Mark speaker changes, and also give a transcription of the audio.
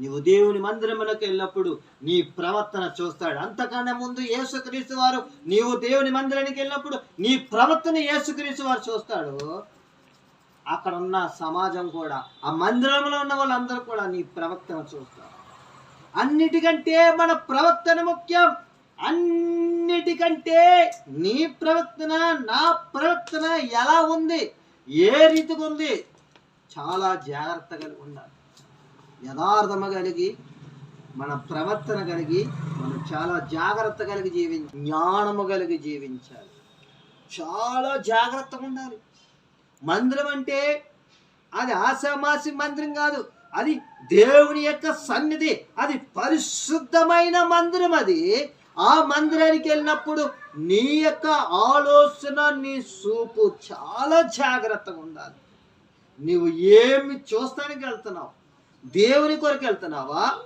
Speaker 1: నీవు దేవుని మందిరములకు వెళ్ళినప్పుడు నీ ప్రవర్తన చూస్తాడు. అంతకన్నా ముందు యేసుక్రీస్తు వారు నీవు దేవుని మందిరానికి వెళ్ళినప్పుడు నీ ప్రవర్తన యేసుక్రీస్తు వారు చూస్తాడు. అక్కడ ఉన్న సమాజం కూడా ఆ మందిరంలో ఉన్న వాళ్ళందరూ కూడా నీ ప్రవర్తన చూస్తారు. అన్నిటికంటే మన ప్రవర్తన ముఖ్యం. అన్నిటికంటే నీ ప్రవర్తన నా ప్రవర్తన ఎలా ఉంది? ఏ రీతిగా ఉంది? చాలా జాగ్రత్తగా ఉండాలి. యథార్థము కలిగి మన ప్రవర్తన కలిగి మనం చాలా జాగ్రత్త కలిగి జీవించి జ్ఞానము కలిగి జీవించాలి. చాలా జాగ్రత్తగా ఉండాలి. మందిరం అంటే అది ఆశామాసి మందిరం కాదు. అది దేవుని యొక్క సన్నిధి. అది పరిశుద్ధమైన మందిరం అది. ఆ మందిరానికి వెళ్ళినప్పుడు నీ యొక్క ఆలోచన నీ చూపు చాలా జాగ్రత్తగా ఉండాలి. నువ్వు ఏమి చూస్తానికి వెళ్తున్నావు? దేవుని కొరకు వెళ్తున్నావా?